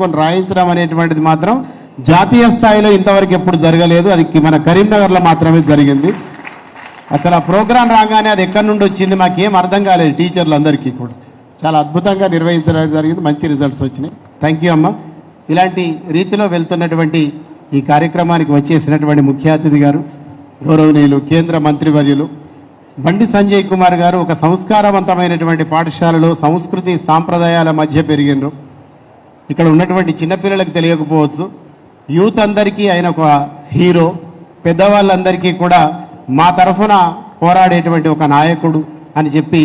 పట్టుకొని రాయించడం అనేటువంటిది మాత్రం జాతీయ స్థాయిలో ఇంతవరకు ఎప్పుడు జరగలేదు. అది మన కరీంనగర్లో మాత్రమే జరిగింది. అసలు ఆ ప్రోగ్రాం రాగానే అది ఎక్కడి నుండి వచ్చింది మాకేం అర్థం కాలేదు టీచర్లందరికీ కూడా. చాలా అద్భుతంగా నిర్వహించడం జరిగింది. మంచి రిజల్ట్స్ వచ్చినాయి. థ్యాంక్ యూ అమ్మ. ఇలాంటి రీతిలో వెళ్తున్నటువంటి ఈ కార్యక్రమానికి వచ్చేసినటువంటి ముఖ్య అతిథి గారు గౌరవనీయులు కేంద్ర మంత్రివర్యులు బండి సంజయ్ కుమార్ గారు ఒక సంస్కారవంతమైనటువంటి పాఠశాలలో సంస్కృతి సాంప్రదాయాల మధ్య పెరిగినరు. ఇక్కడ ఉన్నటువంటి చిన్నపిల్లలకు తెలియకపోవచ్చు. యూత్ అందరికీ ఆయన ఒక హీరో. పెద్దవాళ్ళందరికీ కూడా మా తరఫున పోరాడేటువంటి ఒక నాయకుడు అని చెప్పి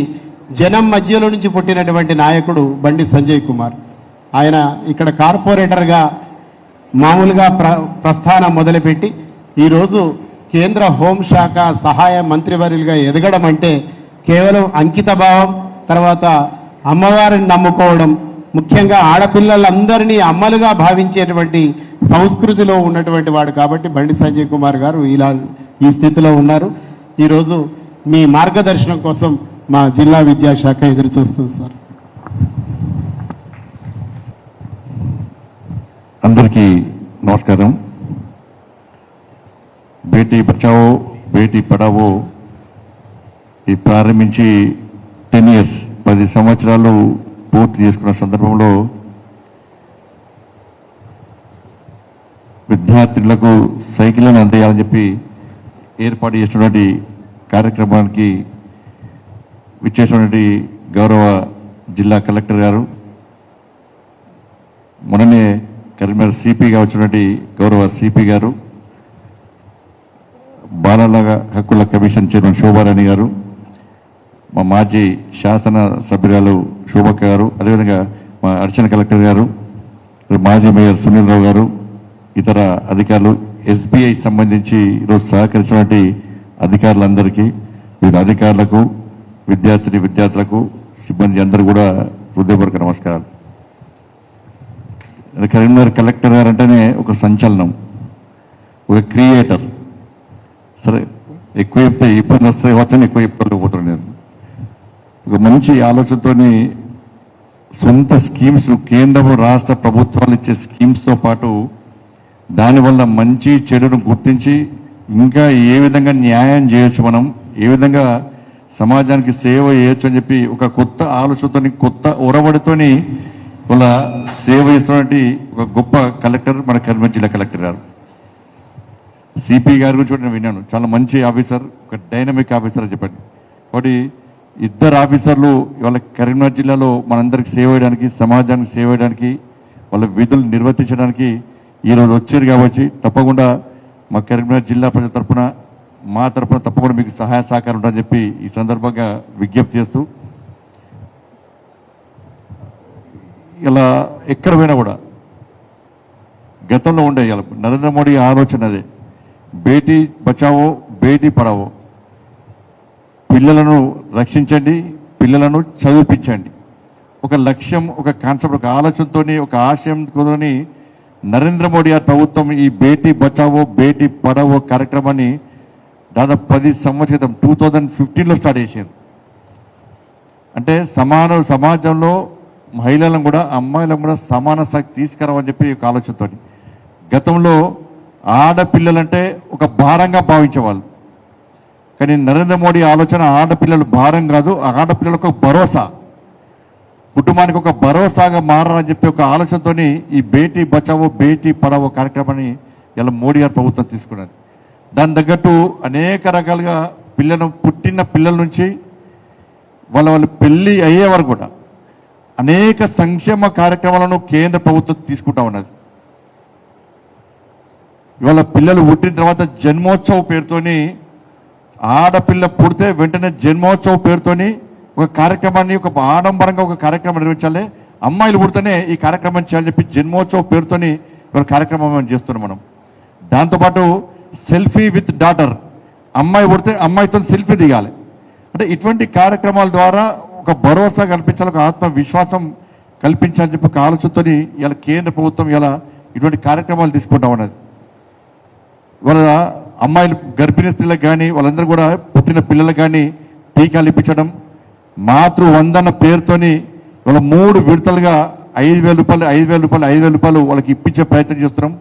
జనం మధ్యలో నుంచి పుట్టినటువంటి నాయకుడు బండి సంజయ్ కుమార్. ఆయన ఇక్కడ కార్పొరేటర్గా మామూలుగా ప్ర ప్రస్థానం మొదలుపెట్టి ఈరోజు కేంద్ర హోంశాఖ సహాయ మంత్రివర్యులుగా ఎదగడం అంటే కేవలం అంకితభావం తర్వాత అమ్మవారిని నమ్ముకోవడం ముఖ్యంగా ఆడపిల్లలందరినీ అమ్మలుగా భావించేటువంటి సంస్కృతిలో ఉన్నటువంటి వాడు కాబట్టి బండి సంజయ్ కుమార్ గారు ఇలా ఈ స్థితిలో ఉన్నారు. ఈరోజు మీ మార్గదర్శనం కోసం మా జిల్లా విద్యాశాఖ ఎదురు చూస్తుంది సార్. అందరికీ నమస్కారం. బేటీ బచావో బేటీ పడావో ఇది ప్రారంభించి టెన్ ఇయర్స్ పది సంవత్సరాలు పూర్తి చేసుకున్న సందర్భంలో విద్యార్థులకు సైకిళ్ళను అందేయాలని చెప్పి ఏర్పాటు చేసినటువంటి కార్యక్రమానికి విచ్చేసినటువంటి గౌరవ జిల్లా కలెక్టర్ గారు మొన్ననే కరీంనగర్ సిపిగా వచ్చినటువంటి గౌరవ సిపి గారు బాలల హక్కుల కమిషన్ చైర్మన్ శోభారాణి గారు మా మాజీ శాసన సభ్యురాలు శోభక్క గారు అదేవిధంగా మా అర్చన కలెక్టర్ గారు మాజీ మేయర్ సునీల్ రావు గారు ఇతర అధికారులు ఎస్బీఐ సంబంధించి ఈరోజు సహకరించినటువంటి అధికారులందరికీ వివిధ అధికారులకు విద్యార్థిని విద్యార్థులకు సిబ్బంది అందరూ కూడా హృదయపూర్వక నమస్కారాలు. కరీంనగర్ కలెక్టర్ గారు అంటేనే ఒక సంచలనం ఒక క్రియేటర్. సరే ఎక్కువ చెప్తే ఇబ్బంది వస్తాయి వచ్చని ఎక్కువ చెప్పుకోలేకపోతున్నాను నేను. ఒక మంచి ఆలోచనతోని సొంత స్కీమ్స్ కేంద్రము రాష్ట్ర ప్రభుత్వాలు ఇచ్చే స్కీమ్స్తో పాటు దానివల్ల మంచి చెడును గుర్తించి ఇంకా ఏ విధంగా న్యాయం చేయొచ్చు మనం ఏ విధంగా సమాజానికి సేవ చేయొచ్చు అని చెప్పి ఒక కొత్త ఆలోచనతోని కొత్త ఒరవడితోని వాళ్ళ సేవ చేస్తున్నటువంటి ఒక గొప్ప కలెక్టర్ మన కరీంనగర్ జిల్లా కలెక్టర్ గారు. సిపి గారి గురించి నేను విన్నాను. చాలా మంచి ఆఫీసర్ ఒక డైనమిక్ ఆఫీసర్ అని చెప్పండి. కాబట్టి ఇద్దరు ఆఫీసర్లు ఇవాళ కరీంనగర్ జిల్లాలో మనందరికి సేవ చేయడానికి సమాజానికి సేవ చేయడానికి వాళ్ళ విధులు నిర్వర్తించడానికి ఈరోజు వచ్చారు కాబట్టి తప్పకుండా మా కరీంనగర్ జిల్లా ప్రజల తరపున మా తరపున తప్పకుండా మీకు సహాయ సహకారం ఉంటుందని చెప్పి ఈ సందర్భంగా విజ్ఞప్తి చేస్తూ ఇలా ఎక్కడ పోయినా కూడా గతంలో ఉండే ఇలా నరేంద్ర మోడీ ఆలోచన అదే బేటీ బచావో బేటీ పడావో. పిల్లలను రక్షించండి పిల్లలను చదివించండి. ఒక లక్ష్యం ఒక కాన్సెప్ట్ ఒక ఆలోచనతోని ఒక ఆశయంతోని నరేంద్ర మోడీ గారి ప్రభుత్వం ఈ బేటీ బచావో బేటీ పడావో కార్యక్రమాన్ని దాదాపు పది సంవత్సరం క్రితం టూ థౌజండ్ ఫిఫ్టీన్లో స్టార్ట్ చేశారు. అంటే సమాన సమాజంలో మహిళలను కూడా అమ్మాయిలను కూడా సమాన శక్తి తీసుకురావని చెప్పి ఒక ఆలోచనతో గతంలో ఆడపిల్లలంటే ఒక భారంగా భావించేవాళ్ళు. కానీ నరేంద్ర మోడీ ఆలోచన ఆడపిల్లలు భారం కాదు ఆడపిల్లలకు ఒక భరోసా. కుటుంబానికి ఒక భరోసాగా మారాలని చెప్పి ఒక ఆలోచనతోని ఈ బేటీ బచావో బేటీ పడావో కార్యక్రమాన్ని ఇలా మోడీ గారు ప్రభుత్వం తీసుకున్నది దాని తగ్గట్టు అనేక రకాలుగా పిల్లలు పుట్టిన పిల్లల నుంచి వాళ్ళ వాళ్ళు పెళ్ళి అయ్యే వరకు కూడా అనేక సంక్షేమ కార్యక్రమాలను కేంద్ర ప్రభుత్వం తీసుకుంటా ఉన్నది. ఇవాళ పిల్లలు పుట్టిన తర్వాత జన్మోత్సవ పేరుతోని ఆడపిల్ల పుడితే వెంటనే జన్మోత్సవం పేరుతోని ఒక కార్యక్రమాన్ని ఒక ఆడంబరంగా ఒక కార్యక్రమం నిర్వహించాలి. అమ్మాయిలు పుడితేనే ఈ కార్యక్రమం చేయాలని చెప్పి జన్మోత్సవ పేరుతోని కార్యక్రమం మనం చేస్తున్నాం మనం. దాంతోపాటు సెల్ఫీ విత్ డాటర్. అమ్మాయి పుడితే అమ్మాయితో సెల్ఫీ దిగాలి. అంటే ఇటువంటి కార్యక్రమాల ద్వారా ఒక భరోసా కల్పించాలి ఒక ఆత్మవిశ్వాసం కల్పించాలని చెప్పి ఒక ఆలోచనతో ఇలా కేంద్ర ప్రభుత్వం ఇలా ఇటువంటి కార్యక్రమాలు తీసుకుంటాం అనేది ఇవాళ అమ్మాయిలు గర్భిణీ స్త్రీలకు కానీ వాళ్ళందరూ కూడా పుట్టిన పిల్లలకు కానీ టీకాలు ఇప్పించడం మాతృ వందన పేరుతోని వాళ్ళ మూడు విడతలుగా ఐదు వేల రూపాయలు ఐదు వేల రూపాయలు ఐదు వేల రూపాయలు వాళ్ళకి ఇప్పించే ప్రయత్నం చేస్తున్నాం.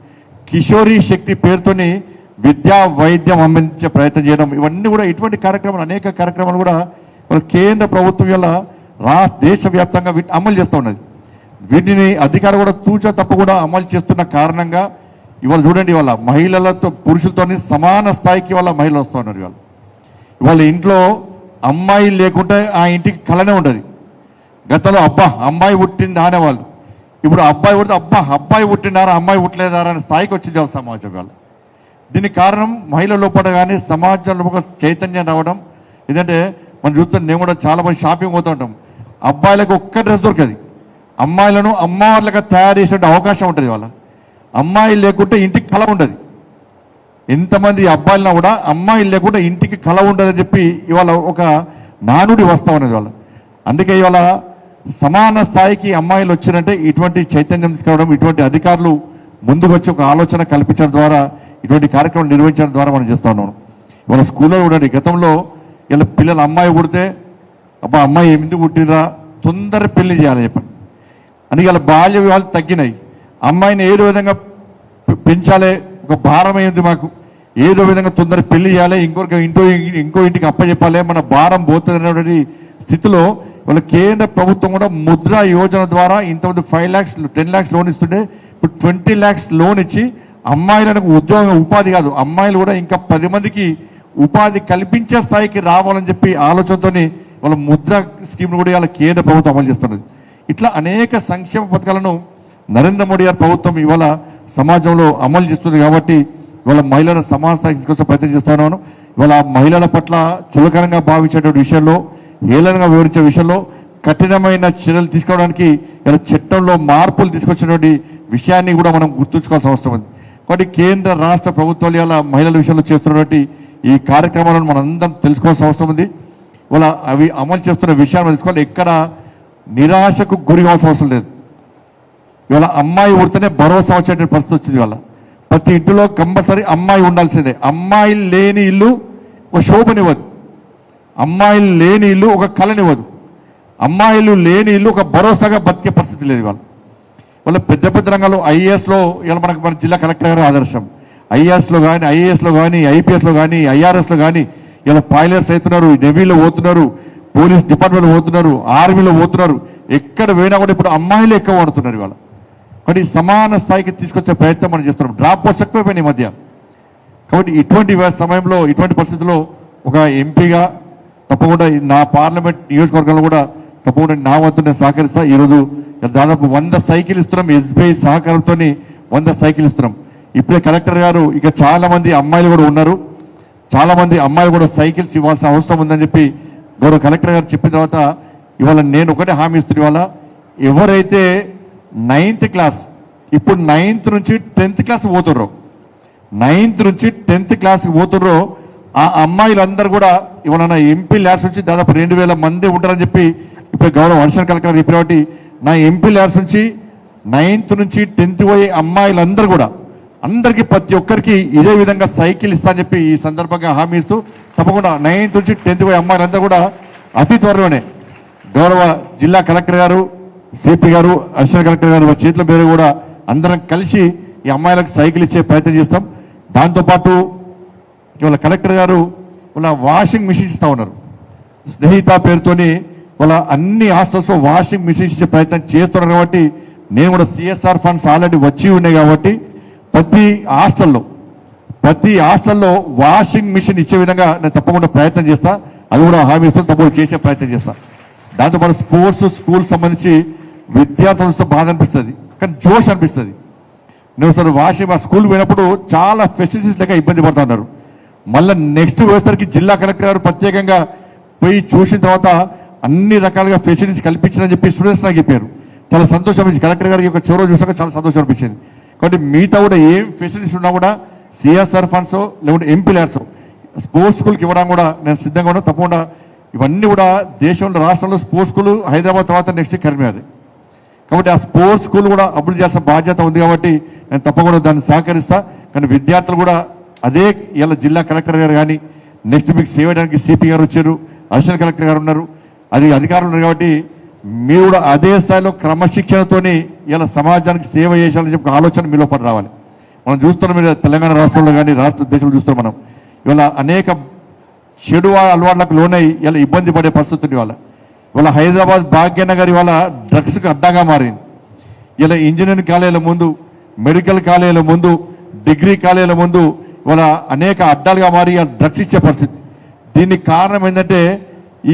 కిషోరీ శక్తి పేరుతోని విద్యా వైద్యం అందించే ప్రయత్నం చేయడం. ఇవన్నీ కూడా ఇటువంటి కార్యక్రమాలు అనేక కార్యక్రమాలు కూడా వాళ్ళ కేంద్ర ప్రభుత్వం వల్ల రా దేశవ్యాప్తంగా అమలు చేస్తూ ఉన్నది. వీటిని అధికారులు కూడా తూచా తప్ప కూడా అమలు చేస్తున్న కారణంగా ఇవాళ చూడండి ఇవాళ మహిళలతో పురుషులతోని సమాన స్థాయికి వాళ్ళ మహిళలు వస్తూ ఉన్నారు ఇవాళ. ఇవాళ ఇంట్లో అమ్మాయి లేకుంటే ఆ ఇంటికి కలనే ఉండదు. గతంలో అబ్బా అమ్మాయి పుట్టింది అనేవాళ్ళు ఇప్పుడు అబ్బాయి పుడితే అబ్బా అబ్బాయి పుట్టినారా అమ్మాయి పుట్టలేదారా అనే స్థాయికి వచ్చింది వాళ్ళ సమాజం వాళ్ళు దీనికి కారణం మహిళల లోపల కానీ సమాజంలో ఒక చైతన్యం రావడం. ఎందుకంటే మనం చూస్తాం నేను కూడా చాలా మంది షాపింగ్ పోతూ ఉంటాం. అబ్బాయిలకు ఒక్క డ్రెస్ దొరకదు. అమ్మాయిలను అమ్మవార్లుగా తయారు చేసే అవకాశం ఉంటుంది వాళ్ళ అమ్మాయి లేకుంటే ఇంటికి కళ ఉండదు. ఎంతమంది అబ్బాయిలన్నా కూడా అమ్మాయిలు లేకుండా ఇంటికి కళ ఉండదని చెప్పి ఇవాళ ఒక నానుడి వస్తాం అనేది వాళ్ళ అందుకే ఇవాళ సమాన స్థాయికి అమ్మాయిలు వచ్చినంటే ఇటువంటి చైతన్యం తీసుకురావడం ఇటువంటి అధికారులు ముందుకు వచ్చి ఒక ఆలోచన కల్పించడం ద్వారా ఇటువంటి కార్యక్రమం నిర్వహించడం ద్వారా మనం చేస్తా ఉన్నాం. ఇవాళ స్కూల్లో ఉండండి గతంలో ఇలా పిల్లలు అమ్మాయి పుడితే అబ్బా అమ్మాయి ఎందుకు పుట్టిందా తొందర పెళ్ళి చేయాలి చెప్పండి. అందుకే ఇలా బాల్య వివాహాలు తగ్గినాయి. అమ్మాయిని ఏదో విధంగా పెంచాలి ఒక భారం అయింది మాకు. ఏదో విధంగా తొందర పెళ్ళి చేయాలి ఇంకొక ఇంటో ఇంకో ఇంటికి అప్పచెప్పాలి మన భారం పోతుంది అనేటువంటి స్థితిలో వాళ్ళ కేంద్ర ప్రభుత్వం కూడా ముద్రా యోజన ద్వారా ఇంతమంది five lakhs ten lakhs loan ఇస్తుంటే ఇప్పుడు ట్వంటీ ల్యాక్స్ లోన్ ఇచ్చి అమ్మాయిలకు ఉద్యోగం ఉపాధి కాదు. అమ్మాయిలు కూడా ఇంకా పది మందికి ఉపాధి కల్పించే స్థాయికి రావాలని చెప్పి ఆలోచనతోని వాళ్ళ ముద్ర స్కీమ్ను కూడా ఇవాళ కేంద్ర ప్రభుత్వం అమలు చేస్తున్నది. ఇట్లా అనేక సంక్షేమ పథకాలను నరేంద్ర మోడీ గారి ప్రభుత్వం ఇవాళ సమాజంలో అమలు చేస్తుంది కాబట్టి ఇవాళ మహిళల సమాజ కోసం ప్రయత్నం చేస్తున్నాను ఇవాళ మహిళల పట్ల చులకనంగా భావించేటువంటి విషయంలో హేళనగా వివరించే విషయంలో కఠినమైన చర్యలు తీసుకోవడానికి ఇలా చట్టంలో మార్పులు తీసుకొచ్చినటువంటి విషయాన్ని కూడా మనం గుర్తుంచుకోవాల్సిన అవసరం ఉంది. కాబట్టి కేంద్ర రాష్ట్ర ప్రభుత్వాలు ఇలా మహిళల విషయంలో చేస్తున్నటువంటి ఈ కార్యక్రమాలను మనం అందరం తెలుసుకోవాల్సిన అవసరం ఉంది. ఇవాళ అవి అమలు చేస్తున్న విషయాన్ని తెలుసుకోవాలి. ఎక్కడ నిరాశకు గురి కావాల్సిన అవసరం లేదు. ఇవాళ అమ్మాయి ఉడితేనే భరోసా వచ్చేటువంటి పరిస్థితి వచ్చింది ఇవాళ. ప్రతి ఇంటిలో కంపల్సరీ అమ్మాయి ఉండాల్సిందే. అమ్మాయి లేని ఇల్లు ఒక శోభనివ్వదు. అమ్మాయిలు లేని ఇల్లు ఒక కళనివ్వదు అమ్మాయిలు లేని ఇల్లు ఒక భరోసాగా బతికే పరిస్థితి లేదు ఇవాళ. వాళ్ళ పెద్ద పెద్ద రంగాలు ఐఏఎస్లో ఇలా మనకు మన జిల్లా కలెక్టర్ గారు ఆదర్శం. ఐఏఎస్లో కానీ ఐఏఎస్లో కానీ ఐపీఎస్లో కానీ ఐఆర్ఎస్లో కానీ ఇలా పైలట్స్ అవుతున్నారు నెవీలో పోతున్నారు పోలీస్ డిపార్ట్మెంట్లో పోతున్నారు ఆర్మీలో పోతున్నారు. ఎక్కడ పోయినా కూడా ఇప్పుడు అమ్మాయిలు ఎక్కువ వాడుతున్నారు ఇవాళ. కానీ సమాన స్థాయికి తీసుకొచ్చే ప్రయత్నం మనం చేస్తున్నాం. డ్రాప్ అవుట్స్ ఎక్కువైపోయినాయి ఈ మధ్య. కాబట్టి ఇటువంటి సమయంలో ఇటువంటి పరిస్థితుల్లో ఒక ఎంపీగా తప్పకుండా నా పార్లమెంట్ నియోజకవర్గంలో కూడా తప్పకుండా నా వంతు నేను సహకరిస్తా. ఈరోజు దాదాపు వంద సైకిల్ ఇస్తున్నాం. ఎస్బీఐ సహకారంతో వంద సైకిల్ ఇస్తున్నాం. ఇప్పుడే కలెక్టర్ గారు ఇక చాలా మంది అమ్మాయిలు కూడా ఉన్నారు. చాలా మంది అమ్మాయిలు కూడా సైకిల్స్ ఇవ్వాల్సిన అవసరం ఉందని చెప్పి గౌరవ కలెక్టర్ గారు చెప్పిన తర్వాత ఇవాళ నేను ఒకటే హామీ ఇస్తున్నా. ఇవాళ ఎవరైతే నైన్త్ క్లాస్. ఇప్పుడు నైన్త్ నుంచి టెన్త్ క్లాస్ పోతుర్రో. నైన్త్ నుంచి టెన్త్ క్లాస్కి పోతుర్రో. ఆ అమ్మాయిలందరూ కూడా ఇవన్న నా ఎంపీ ల్యాబ్స్ నుంచి దాదాపు రెండు వేల మంది ఉంటారని చెప్పి ఇప్పుడు గౌరవ వర్షన్ కలెక్టర్ చెప్పిన నా ఎంపీ ల్యాబ్స్ నుంచి నైన్త్ నుంచి టెన్త్ పోయే అమ్మాయిలందరూ కూడా అందరికీ ప్రతి ఒక్కరికి ఇదే విధంగా సైకిల్ ఇస్తా అని చెప్పి ఈ సందర్భంగా హామీ ఇస్తూ తప్పకుండా నైన్త్ నుంచి టెన్త్ పోయే అమ్మాయిలందరూ కూడా అతి త్వరలోనే గౌరవ జిల్లా కలెక్టర్ గారు సిపి గారు అడిషనల్ కలెక్టర్ గారు చేతుల పేరు కూడా అందరం కలిసి ఈ అమ్మాయిలకు సైకిల్ ఇచ్చే ప్రయత్నం చేస్తాం. దాంతోపాటు ఇవాళ కలెక్టర్ గారు వాళ్ళ వాషింగ్ మిషన్ ఇస్తూ ఉన్నారు. స్నేహిత పేరుతోని వాళ్ళ అన్ని హాస్టల్స్ వాషింగ్ మిషన్ ఇచ్చే ప్రయత్నం చేస్తున్నారు కాబట్టి నేను కూడా సిఎస్ఆర్ ఫండ్స్ ఆల్రెడీ వచ్చి ఉన్నాయి కాబట్టి ప్రతి హాస్టల్లో ప్రతి హాస్టల్లో వాషింగ్ మిషన్ ఇచ్చే విధంగా నేను తప్పకుండా ప్రయత్నం చేస్తా. అది కూడా హామీ ఇస్తాను తప్పకుండా చేసే ప్రయత్నం చేస్తా. దాంతోపాటు స్పోర్ట్స్ స్కూల్ సంబంధించి విద్యార్థులు బాధ అనిపిస్తుంది కానీ జోష్ అనిపిస్తుంది. నేను సార్ వాషింగ్ మా స్కూల్ పోయినప్పుడు చాలా ఫెసిలిటీస్ లేక ఇబ్బంది పడుతూ ఉన్నారు. మళ్ళీ నెక్స్ట్ వేసరికి జిల్లా కలెక్టర్ గారు ప్రత్యేకంగా పోయి చూసిన తర్వాత అన్ని రకాలుగా ఫెసిలిటీస్ కల్పించారని చెప్పి స్టూడెంట్స్ నాకు చెప్పారు. చాలా సంతోషం అనిపించింది. కలెక్టర్ గారికి ఒక చొరవ చూసాక చాలా సంతోషం అనిపించింది. కాబట్టి మిగతా కూడా ఏం ఫెసిలిటీస్ ఉన్నా కూడా సిఎస్ఆర్ ఫండ్స్ లేకుంటే ఎంపీ ల్యాడ్స్ స్పోర్ట్స్ స్కూల్కి ఇవ్వడం కూడా నేను సిద్ధంగా ఉన్నా. తప్పకుండా ఇవన్నీ కూడా దేశంలో రాష్ట్రంలో స్పోర్ట్స్ స్కూల్ హైదరాబాద్ తర్వాత నెక్స్ట్ కరీంనగర్. కాబట్టి ఆ స్పోర్ట్స్ స్కూల్ కూడా అభివృద్ధి చేయాల్సిన బాధ్యత ఉంది కాబట్టి నేను తప్పకుండా దాన్ని సహకరిస్తా. కానీ విద్యార్థులు కూడా అదే ఇలా జిల్లా కలెక్టర్ గారు కానీ నెక్స్ట్ మీకు సేవడానికి సిపి గారు వచ్చారు అడిషనల్ కలెక్టర్ గారు ఉన్నారు అది అధికారులు ఉన్నారు కాబట్టి మీరు కూడా అదే స్థాయిలో క్రమశిక్షణతోని ఇలా సమాజానికి సేవ చేయాలని చెప్పి ఆలోచన మీలో పడి రావాలి. మనం చూస్తున్నాం మీరు తెలంగాణ రాష్ట్రంలో కానీ రాష్ట్ర దేశంలో చూస్తున్నాం మనం. ఇవాళ అనేక చెడు అలవాట్లకు లోనై ఇలా ఇబ్బంది పడే పరిస్థితులు ఇవాళ. వాళ్ళ హైదరాబాద్ భాగ్యనగర్ ఇవాళ డ్రగ్స్కి అడ్డాగా మారింది. ఇలా ఇంజనీరింగ్ కాలేజీల ముందు మెడికల్ కాలేజీల ముందు డిగ్రీ కాలేజీల ముందు ఇవాళ అనేక అడ్డాలుగా మారి డ్రగ్స్ ఇచ్చే పరిస్థితి. దీనికి కారణం ఏంటంటే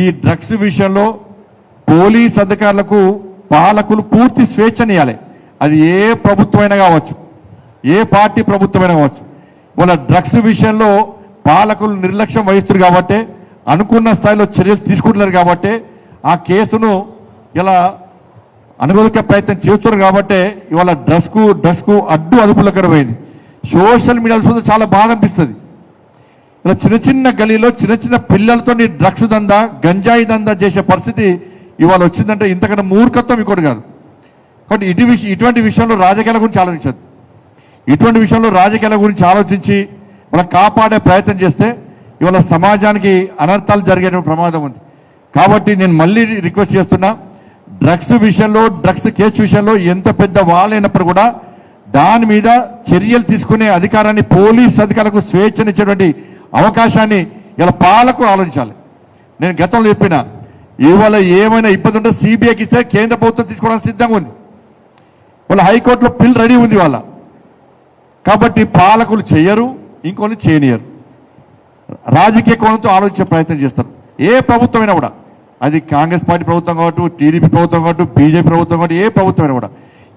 ఈ డ్రగ్స్ విషయంలో పోలీస్ అధికారులకు పాలకులు పూర్తి స్వేచ్ఛనియాలి. అది ఏ ప్రభుత్వమైనా కావచ్చు ఏ పార్టీ ప్రభుత్వమైనా కావచ్చు. వాళ్ళ డ్రగ్స్ విషయంలో పాలకులు నిర్లక్ష్యం వహిస్తున్నారు కాబట్టి అనుకున్న స్థాయిలో చర్యలు తీసుకుంటున్నారు కాబట్టి ఆ కేసును ఇలా అనుమతికే ప్రయత్నం చేస్తున్నారు కాబట్టి ఇవాళ డ్రస్కు డ్రస్కు అడ్డు అదుపులకరమైంది సోషల్ మీడియా చూస్తే చాలా బాధ అనిపిస్తుంది. ఇలా చిన్న చిన్న గలీలో చిన్న చిన్న పిల్లలతో డ్రగ్స్ దందా గంజాయి దందా చేసే పరిస్థితి ఇవాళ వచ్చిందంటే ఇంతకన్నా మూర్ఖత్వం ఇంకోటి కాదు. కాబట్టి ఇటు విషయం ఇటువంటి విషయంలో రాజకీయాల గురించి ఆలోచించదు ఇటువంటి విషయంలో రాజకీయాల గురించి ఆలోచించి మనం కాపాడే ప్రయత్నం చేస్తే ఇవాళ సమాజానికి అనర్థాలు జరిగే ప్రమాదం ఉంది. కాబట్టి నేను మళ్ళీ రిక్వెస్ట్ చేస్తున్నా డ్రగ్స్ విషయంలో డ్రగ్స్ కేసు విషయంలో ఎంత పెద్ద వాళ్ళైనప్పుడు కూడా దాని మీద చర్యలు తీసుకునే అధికారాన్ని పోలీస్ అధికారులకు స్వేచ్ఛనిచ్చేటువంటి అవకాశాన్ని ఇలా పాలకు ఆలోచించాలి. నేను గతంలో చెప్పిన ఇవాళ ఏమైనా ఇబ్బంది ఉంటే సిబిఐకి ఇస్తే కేంద్ర ప్రభుత్వం తీసుకోవడానికి సిద్ధంగా ఉంది. వాళ్ళ హైకోర్టులో పిల్ రెడీ ఉంది వాళ్ళ కాబట్టి పాలకులు చేయరు ఇంకొన్ని చేయనియరు. రాజకీయ కోణంతో ఆలోచించే ప్రయత్నం చేస్తారు. ఏ ప్రభుత్వమైనా కూడా అది కాంగ్రెస్ పార్టీ ప్రభుత్వం కావచ్చు టీడీపీ ప్రభుత్వం కావచ్చు బీజేపీ ప్రభుత్వం కావచ్చు ఏ ప్రభుత్వమైనా కూడా.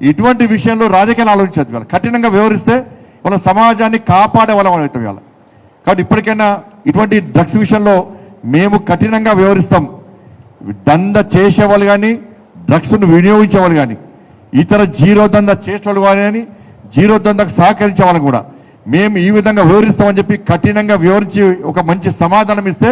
ఇటువంటి విషయంలో రాజకీయాలు ఆలోచించదు ఇవాళ. కఠినంగా వ్యవహరిస్తే వాళ్ళ సమాజాన్ని కాపాడే వాళ్ళ అవుతాం ఇవాళ. కాబట్టి ఇప్పటికైనా ఇటువంటి డ్రగ్స్ విషయంలో మేము కఠినంగా వ్యవహరిస్తాం దంద చేసేవాళ్ళు కానీ డ్రగ్స్ను వినియోగించేవాళ్ళు కానీ ఇతర జీరో దంద చేసేవాళ్ళు కానీ జీరో దందకు సహకరించే కూడా. మేము ఈ విధంగా వివరిస్తామని చెప్పి కఠినంగా వివరించి ఒక మంచి సమాధానం ఇస్తే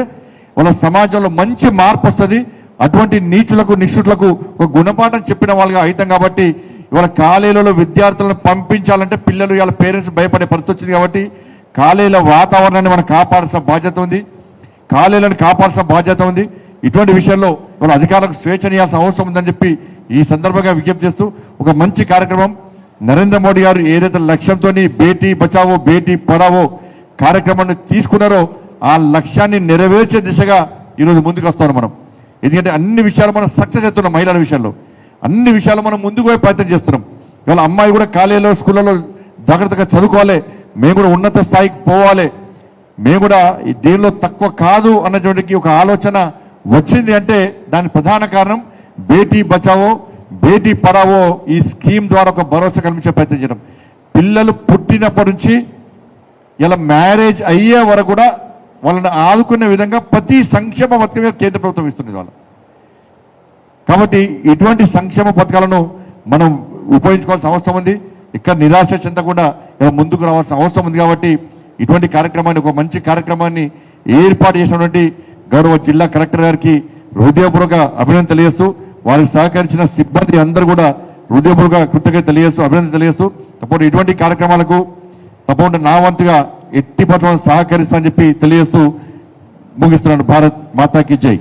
వాళ్ళ సమాజంలో మంచి మార్పు వస్తుంది. అటువంటి నీచులకు నిష్ఠులకు ఒక గుణపాఠం చెప్పిన వాళ్ళుగా అవుతాం కాబట్టి ఇవాళ కాలేజీలలో విద్యార్థులను పంపించాలంటే పిల్లలు ఇవాళ పేరెంట్స్ భయపడే పరిస్థితి వచ్చింది కాబట్టి కాలేజీల వాతావరణాన్ని మనం కాపాడాల్సిన బాధ్యత ఉంది. కాలేజీలను కాపాడాల్సిన బాధ్యత ఉంది. ఇటువంటి విషయంలో వాళ్ళ అధికారులకు స్వేచ్ఛనీయాల్సిన అవసరం ఉందని చెప్పి ఈ సందర్భంగా విజ్ఞప్తి చేస్తూ ఒక మంచి కార్యక్రమం నరేంద్ర మోడీ గారు ఏదైతే లక్ష్యంతో బేటీ బచావో బేటీ పడావో కార్యక్రమాన్ని తీసుకున్నారో ఆ లక్ష్యాన్ని నెరవేర్చే దిశగా ఈరోజు ముందుకు వస్తాను మనం. ఎందుకంటే అన్ని విషయాలు మనం సక్సెస్ అవుతున్నాం మహిళల విషయంలో. అన్ని విషయాలు మనం ముందుకు పోయే ప్రయత్నం చేస్తున్నాం. ఇవాళ అమ్మాయి కూడా కాలేజీలో స్కూళ్ళలో జాగ్రత్తగా చదువుకోవాలి. మేము కూడా ఉన్నత స్థాయికి పోవాలి. మేము కూడా ఈ దేనిలో తక్కువ కాదు అన్నటువంటి ఒక ఆలోచన వచ్చింది అంటే దాని ప్రధాన కారణం బేటీ బచావో బేటీ పడావో ఈ స్కీమ్ ద్వారా ఒక భరోసా కల్పించే ప్రయత్నం చేయడం. పిల్లలు పుట్టినప్పటి నుంచి ఇలా మ్యారేజ్ అయ్యే వరకు కూడా వాళ్ళని ఆదుకునే విధంగా ప్రతి సంక్షేమ పథకమే కేంద్ర ప్రభుత్వం ఇస్తుంది వాళ్ళ. కాబట్టి ఇటువంటి సంక్షేమ పథకాలను మనం ఉపయోగించుకోవాల్సిన అవసరం ఉంది. ఇక్కడ నిరాశ చెందకుండా ముందుకు రావాల్సిన అవసరం ఉంది కాబట్టి ఇటువంటి కార్యక్రమాన్ని ఒక మంచి కార్యక్రమాన్ని ఏర్పాటు చేసినటువంటి గౌరవ జిల్లా కలెక్టర్ గారికి హృదయపూర్వక అభినందన తెలియజేస్తూ వారికి సహకరించిన సిబ్బంది అందరూ కూడా హృదయపూర్వక కృతజ్ఞత తెలియజేస్తూ అభినందన తెలియజేస్తూ తప్పకుండా ఇటువంటి కార్యక్రమాలకు తప్పకుండా నా వంతుగా ఎట్టి పట్ల సహకరిస్తా అని చెప్పి తెలియజేస్తూ ముగిస్తున్నాను. భారత్ మాతాకి జై.